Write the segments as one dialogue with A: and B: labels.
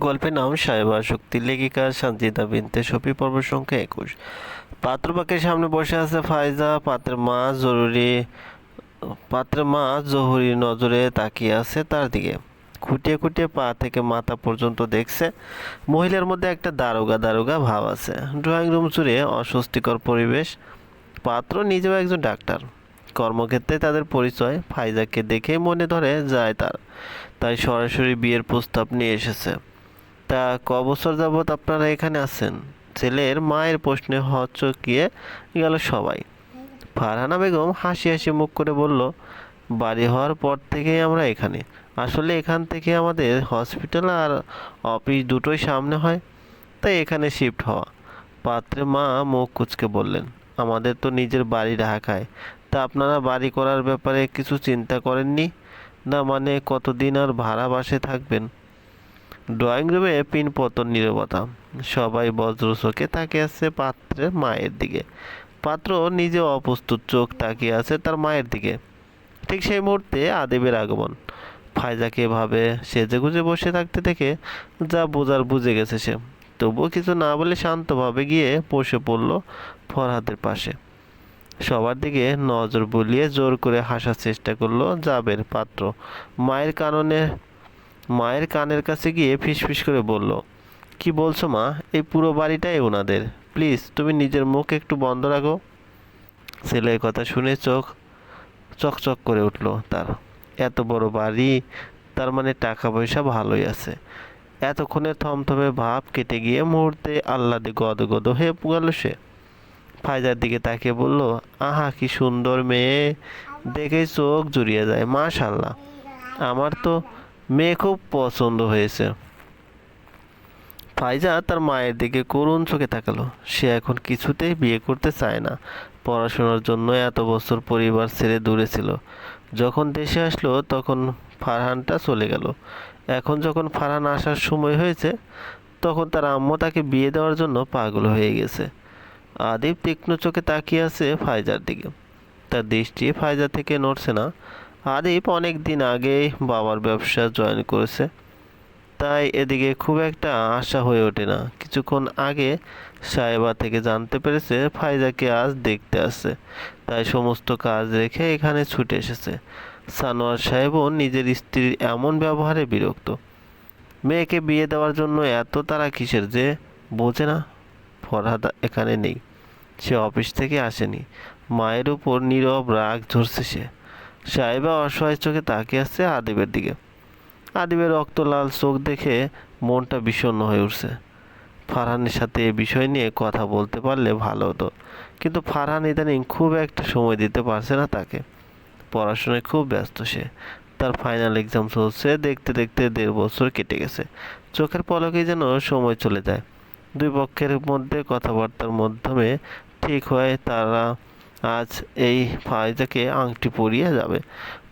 A: গল্পের নাম সাহেবা শক্তি, লেখিকা সঞ্জিতা বিনতে সফি, পর্ব সংখ্যা একুশ। পাত্রপাকের সামনে বসে আছে ফায়জা পাত্রের মা জরুরি, পাত্রের মা জহুরি নজরে তাকিয়ে আছে তার দিকে। খুঁটিয়ে খুঁটিয়ে পা থেকে মাথা পর্যন্ত দেখছে, মহিলার মধ্যে একটা দারোগা দারোগা ভাব আছে। ড্রয়িং রুম জুড়ে অস্বস্তিকর পরিবেশ। পাত্র নিজেও একজন ডাক্তার। কর্মক্ষেত্রে তাদের পরিচয় ফাইজাকে দেখে মনে ধরে যায় তার। তাই সরাসরি বিয়ের প্রস্তাব নিয়ে এসেছে। তা ক বছর যাবৎ আপনারা এখানে আছেন? ছেলের মায়ের প্রশ্নে হচকিয়ে গেল সবাই। ফারহানা বেগম হাসি হাসি মুখ করে বলল, বাড়ি হওয়ার পর থেকেই আমরা এখানে। আসলে এখান থেকে আমাদের হসপিটাল আর অফিস দুটোই সামনে হয়। তাই এখানে শিফট হওয়া। পাত্রে মা মুখ কুচকে বললেন, আমাদের তো নিজের বাড়ি ঢাকায়। তা আপনারা বাড়ি করার ব্যাপারে কিছু চিন্তা করেননি? না মানে কতদিন আর ভাড়া বাসে থাকবেন? ড্রয়িং রুমে পিন পতন নীরবতা। সবাই বজ্র চোখে তাকিয়ে আছে পাত্রের মায়ের দিকে। পাত্র নিজে অপ্রস্তুত, চোখ তাকিয়ে আছে তার মায়ের দিকে। ঠিক সেই মুহূর্তে আদেবের আগমন। ফায়জাকে এভাবে সেজেগুজে বসে থাকতে দেখে যা বোঝার বুঝে গেছে সে। তবুও কিছু না বলে শান্তভাবে গিয়ে বসে পড়ল ফরহাদের পাশে। সবার দিকে নজর বুলিয়ে জোর করে হাসার চেষ্টা করল জাবের পাত্র। মায়ের কাননে মায়ের কানের কাছে গিয়ে ফিসফিস করে বলল, কি বলছো মা? এই পুরো বাড়িটাই ওনাদের প্লিজ, তুমি নিজের মুখ একটু বন্ধ রাখো। ছেলের কথা শুনে চোখ চকচক করে উঠল তার। এত বড় বাড়ি, তার মানে টাকা পয়সা ভালোই আছে। এতক্ষণে থমথমে ভাব কেটে গিয়ে মুহূর্তে আহ্লাদে গদ গদ হয়ে গেল সে। ফায়জার দিকে তাকিয়ে বলল, আহা, কি সুন্দর মেয়ে। দেখেই চোখ জুড়িয়ে যায় মাশাল্লাহ আমার তো মেয়ে খুব পছন্দ হয়েছে। ফাইজা তার মায়ের দিকে করুণ চোখে তাকালো। সে এখন কিছুতেই বিয়ে করতে চায় না। পড়াশোনার জন্য এত বছর পরিবার ছেড়ে দূরে ছিল। যখন দেশে আসলো, তখন ফারহানটা চলে গেল। এখন যখন ফারহান আসার সময় হয়েছে, তখন তার আম্মু তাকে বিয়ে দেওয়ার জন্য পাগল হয়ে গেছে। আদিব তীক্ষ্ণ চোখে তাকিয়ে আছে ফাইজার দিকে। তার দৃষ্টি ফাইজা থেকে নড়ছে না। আদিপ অনেক দিন আগেই বাবার ব্যবসা জয়েন করেছে। তাই এদিকে খুব একটা আশা হয়ে ওঠে না। কিছুক্ষণ আগে সাহেবা থেকে জানতে পেরেছে ফাইজাকে আজ দেখতে আসছে। তাই সমস্ত কাজ রেখে এখানে ছুটে এসেছে। সানোয়ার সাহেবও নিজের স্ত্রীর এমন ব্যবহারে বিরক্ত। মেয়েকে বিয়ে দেওয়ার জন্য এত তারা কিসের যে বোঝে না। ফরহাদ এখানে নেই। সে অফিস থেকে আসেনি। মায়ের উপর নীরব রাগ ঝরছে সে। সাহেবা অসহায় চোখে তাকিয়ে আসছে আদিবের দিকে। আদিবের রক্ত লাল চোখ দেখে মনটা বিষণ্ণ হয়ে উঠছে। ফারহানের সাথে এ বিষয় নিয়ে কথা বলতে পারলে ভালো হতো, কিন্তু ফারহান ইদানিং খুব একটা সময় দিতে পারছে না তাকে। পড়াশোনায় খুব ব্যস্ত সে। তার ফাইনাল এক্সাম চলছে, দেখতে দেখতে দেড় বছর কেটে গেছে। চোখের পলকেই যেন সময় চলে যায়। দুই পক্ষের মধ্যে কথাবার্তার মাধ্যমে ঠিক হয় তারা আজ এই ফায়জাকে আংটি পরিয়ে যাবে।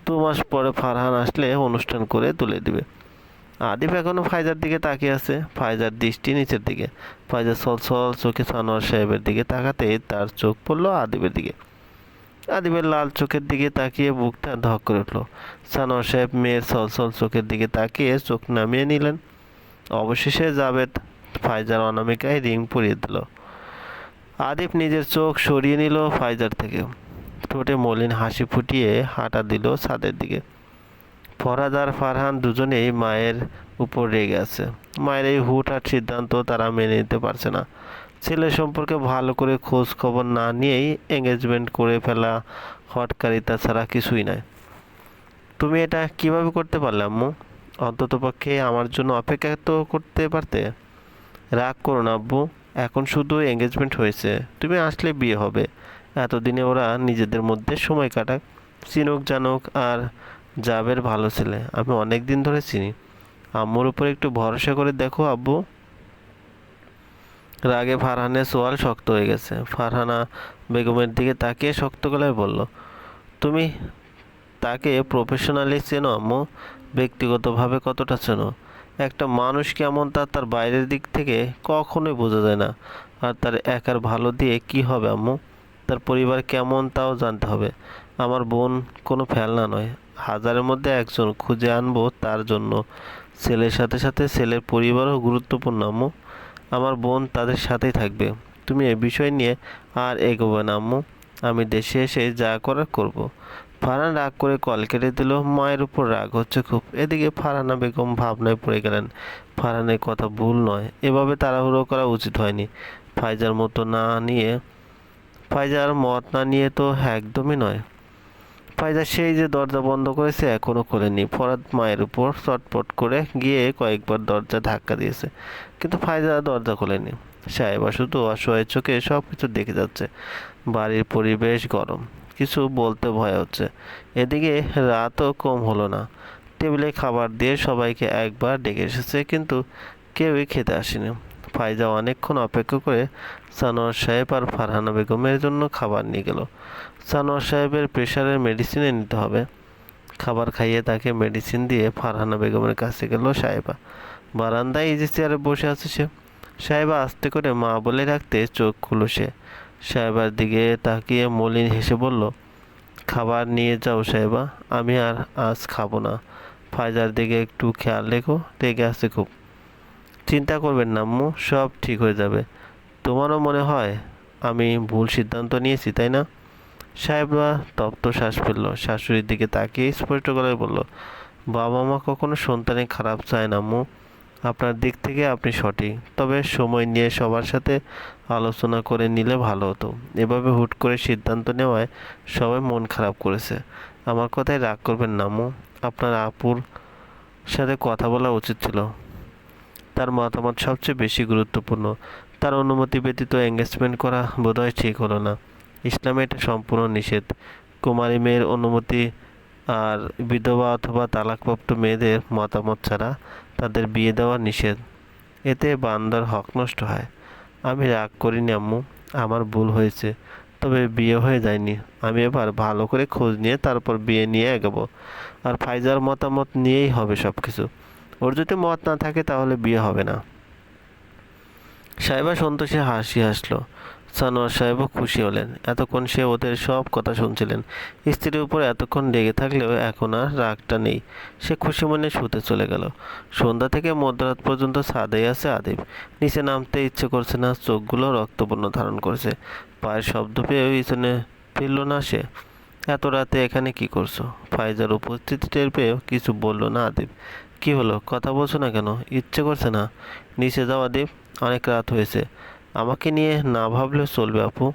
A: দু মাস পরে ফারহান আসলে অনুষ্ঠান করে তুলে দিবে। আদিব এখনও ফাইজার দিকে তাকিয়ে আছে। ফাইজার দৃষ্টি নিচের দিকে। ফাইজার সল চোখে সানোয়ার সাহেবের দিকে তাকাতে তার চোখ পড়ল আদিবের দিকে। আদিবের লাল চোখের দিকে তাকিয়ে বুকটা ধক করে উঠল। সানোয়ার সাহেব মেয়ের সল সল চোখের দিকে তাকিয়ে চোখ নামিয়ে নিলেন। অবশেষে জাবেদ ফাইজার অনামিকায় রিং পরিয়ে দিল। আদিপ নিজের চোখ সরিয়ে নিল ফাইজার থেকে। ঠোঁটে মলিন হাসি ফুটিয়ে হাঁটা দিল ছাদের দিকে। ফরহাদ আর ফারহান দুজনেই মায়ের উপর রেগে আছে। মায়ের এই হুটহাট সিদ্ধান্ত তারা মেনে নিতে পারছে না। ছেলে সম্পর্কে ভালো করে খোঁজ খবর না নিয়েই এঙ্গেজমেন্ট করে ফেলা হটকারিতা ছাড়া কিছুই নয়। তুমি এটা কীভাবে করতে পারলে, আম্মু? অন্ততপক্ষে আমার জন্য অপেক্ষা তো করতে পারতে। রাগ করো না, আব্বু। এখন শুধু এঙ্গেজমেন্ট হয়েছে। তুমি আসলে বিয়ে হবে। এতদিনে ওরা নিজেদের মধ্যে সময় কাটাক, চিনুক, জানুক আর জাবের ভালো ছেলে। আমি অনেক দিন ধরে চিনি। আম্মুর উপর একটু ভরসা করে দেখো আব্বু। রাগে ফারহানের সোয়াল শক্ত হয়ে গেছে। ফারহানা বেগমের দিকে তাকিয়ে শক্ত গলায় বলল, তুমি তাকে প্রফেশনালি চেনো আম্মু? ব্যক্তিগতভাবে কতটা চেনো? একটা মানুষ কেমন তা তার বাইরের দিক থেকে কখনোই বোঝা যায় না। আর তার একার ভালো দিয়ে কি হবে আম্মু? তার পরিবার কেমন তাও জানতে হবে। আমার বোন কোনো ফেলনা নয়। হাজারের মধ্যে একজন খুঁজে আনব তার জন্য। ছেলের সাথে সাথে ছেলের পরিবারও গুরুত্বপূর্ণ আম্মু। আমার বোন তাদের সাথেই থাকবে। তুমি এ বিষয় নিয়ে আর এগোবে না আম্মু। আমি দেশে এসে যা করার করব। ফারহান রাগ করে কল কেটে দিল। মায়ের উপর রাগ হচ্ছে খুব। এদিকে ফারহানা বেগম ভাবনায় পড়ে গেলেন, ফারহানের কথা ভুল নয়, এভাবে তাড়াহুড়ো করা উচিত হয়নি। ফাইজার মতো না নিয়ে, ফাইজার মত না নিয়ে তো একদমই নয়। ফাইজা সেই যে দরজা বন্ধ করেছে এখনও খোলেনি। ফরাদ মায়ের উপর চটপট করে গিয়ে কয়েকবার দরজা ধাক্কা দিয়েছে, কিন্তু ফাইজা দরজা খোলেনি। সাহেবা শুধু অসহায় চোখে সব কিছু দেখে যাচ্ছে। বাড়ির পরিবেশ গরম। কিছু বলতে ভয় হচ্ছে। এদিকে রাতও কম হলো না। টেবিলে খাবার দিয়ে সবাইকে একবার ডেকে এসেছে, কিন্তু কেউই খেতে আসেনি। ফাইজা অনেকক্ষণ অপেক্ষা করে সানোয়ার সাহেব আর ফারহানা বেগমের জন্য খাবার নিয়ে গেল। সানোয়ার সাহেবের প্রেশারের মেডিসিনে নিতে হবে। খাবার খাইয়ে তাকে মেডিসিন দিয়ে ফারহানা বেগমের কাছে গেল সাহেবা। বারান্দায় ইজি চেয়ারে বসে আছে সে। সাহেবা আস্তে করে মা বলে রাখতে চোখ খুলো সে। সাহেবার দিকে তাকিয়ে মলিন হেসে বলল, খাবার নিয়ে যাও সাহেবা, আমি আর আজ খাব না। ফায়জার দিকে একটু খেয়াল রেখো, রেগে আছে খুব। চিন্তা করবেন না আম্মু, সব ঠিক হয়ে যাবে। তোমারও মনে হয় আমি ভুল সিদ্ধান্ত নিয়েছি, তাই না? সাহেবরা তপ্ত শ্বাস ফেলল। শাশুড়ির দিকে তাকিয়ে স্পষ্ট গলায় বলল বাবা মা কখনো সন্তানের খারাপ চায় না আম্মু। আপনার দিক থেকে আপনি সঠিক। তবে সময় নিয়ে সবার সাথে আলোচনা করে নিলে ভালো হতো। এভাবে হুট করে সিদ্ধান্ত নেওয়ায় সবাই মন খারাপ করেছে। আমার কথায় রাগ করবেন না, আম্মু। আপনার আপুর সাথে কথা বলা উচিত ছিল। তার মতামত সবচেয়ে বেশি গুরুত্বপূর্ণ। তার অনুমতি ব্যতীত এঙ্গেজমেন্ট করা বোধহয় ঠিক হলো না। ইসলামে এটা সম্পূর্ণ নিষেধ। কুমারী মেয়ের অনুমতি আর বিধবা অথবা তালাকপ্রাপ্ত মেয়েদের মতামত ছাড়া তাদের বিয়ে দেওয়া নিষেধ। এতে বান্দার হক নষ্ট হয়। আমি রাগ করিনি আম্মু, আমার ভুল হয়েছে, তবে বিয়ে হয়ে যায়নি। আমি এবার ভালো করে খোঁজ নিয়ে তারপর বিয়ে নিয়ে এগোবো। আর ফাইজার মতামত নিয়েই হবে সব কিছু ওর যদি মত না থাকে তাহলে বিয়ে হবে না। সাহেবা সন্তোষে হাসি হাসলো। সানোয়ার সাহেবও খুশি হলেন। এতক্ষণ সে ওদের সব কথা শুনছিলেন। স্ত্রীর উপর এতক্ষণ রেগে থাকলেও এখন আর রাগটা নেই। সে খুশি মনে শুতে চলে গেল। সন্ধ্যা থেকে মধ্যরাত পর্যন্ত ছাদেই আছে আদিব। নিচে নামতে ইচ্ছে করছে না, চোখগুলো রক্তবর্ণ ধারণ করেছে। পায়ের শব্দ পেয়েও পিছনে ফিরল না সে। এত রাতে এখানে কি করছ? ফাইজার উপস্থিতি টের পেয়েও কিছু বলল না আদিব। কি হলো? কথা বলছো না কেন? ইচ্ছে করছে না। নিচে যাওয়া দেব অনেক রাত হয়েছে। আমাকে নিয়ে না ভাবলেও চলবে আপু।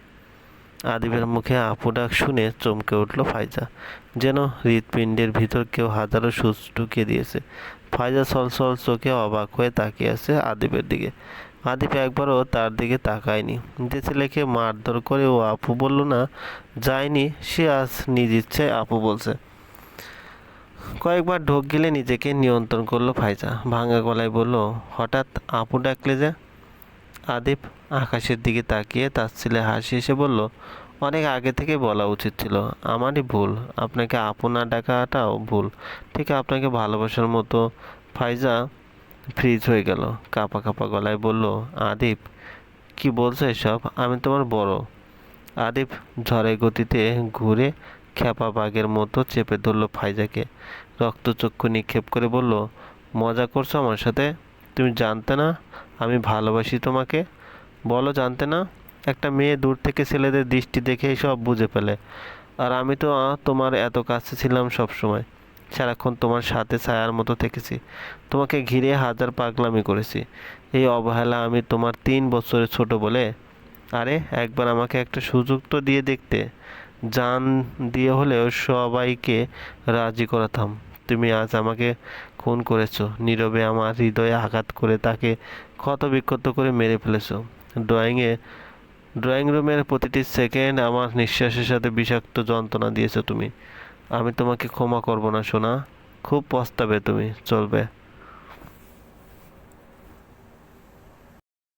A: আদিবের মুখে আপু ডাক শুনে চমকে উঠল ফাইজা। যেন হৃৎপিণ্ডের ভিতর কেউ হাজারো সুচ ঢুকিয়ে দিয়েছে। ফাইজা সলসল চোখে অবাক হয়ে তাকিয়ে আছে আদিবের দিকে। আদিব একবারও তার দিকে তাকায়নি। যে ছেলেকে মারধর করে ও আপু বলল না, যায়নি, সে আজ নিজ ইচ্ছায় আপু বলছে। কয়েকবার ঢোক গেলে নিজেকে নিয়ন্ত্রণ করল ফাইজা। ভাঙা গলায় বলল, হঠাৎ আপু ডাকলে যে? আদিপ আকাশের দিকে তাকিয়ে তার ছেলে হাসি এসে বলল, অনেক আগে থেকে বলা উচিত ছিল, আমারই ভুল। আপনাকে আপনার ডাকাটাও ভুল। ঠিক আপনাকে ভালোবাসার মতো ফাইজা ফ্রিজ হয়ে গেল। কাপা কাপা গলায় বলল, আদিপ, কি বলছো এসব? আমি তোমার বড়। আদিপ ঝড়ের গতিতে ঘুরে খ্যাপা বাঘের মতো চেপে ধরলো ফাইজাকে। রক্তচক্ষু নিক্ষেপ করে বলল, মজা করছ আমার সাথে? তুমি জানতে না ভালোবাসি তোমাকে। বলো, জানতে না, একটা মেয়ে দূর থেকে ছেলেদের দৃষ্টি দেখেই সব বুঝে ফেলে। আর আমি তো তোমার এত কাছে ছিলাম সব সময় সারাক্ষণ তোমার সাথে ছায়ার মতো থেকেছি। তোমাকে ঘিরে হাজার পাগলামি করেছি। এই অবহেলা আমি তোমার তিন বছরের ছোট বলে। আরে, একবার আমাকে একটা সুযোগ তো দিয়ে দেখতে। জান দিয়ে হলেও সবাইকে রাজি করাতাম। তুমি আজ আমাকে খুন করেছ। নীরবে আমার হৃদয়ে আঘাত করে তাকে ক্ষতবিক্ষত করে মেরে ফেলেছো। ড্রয়িংয়ে, ড্রয়িং রুমের প্রতিটি সেকেন্ড আমার নিঃশ্বাসের সাথে বিষাক্ত যন্ত্রণা দিয়েছ তুমি। আমি তোমাকে ক্ষমা করব না, সোনা। খুব পস্তাবে তুমি, চলবে।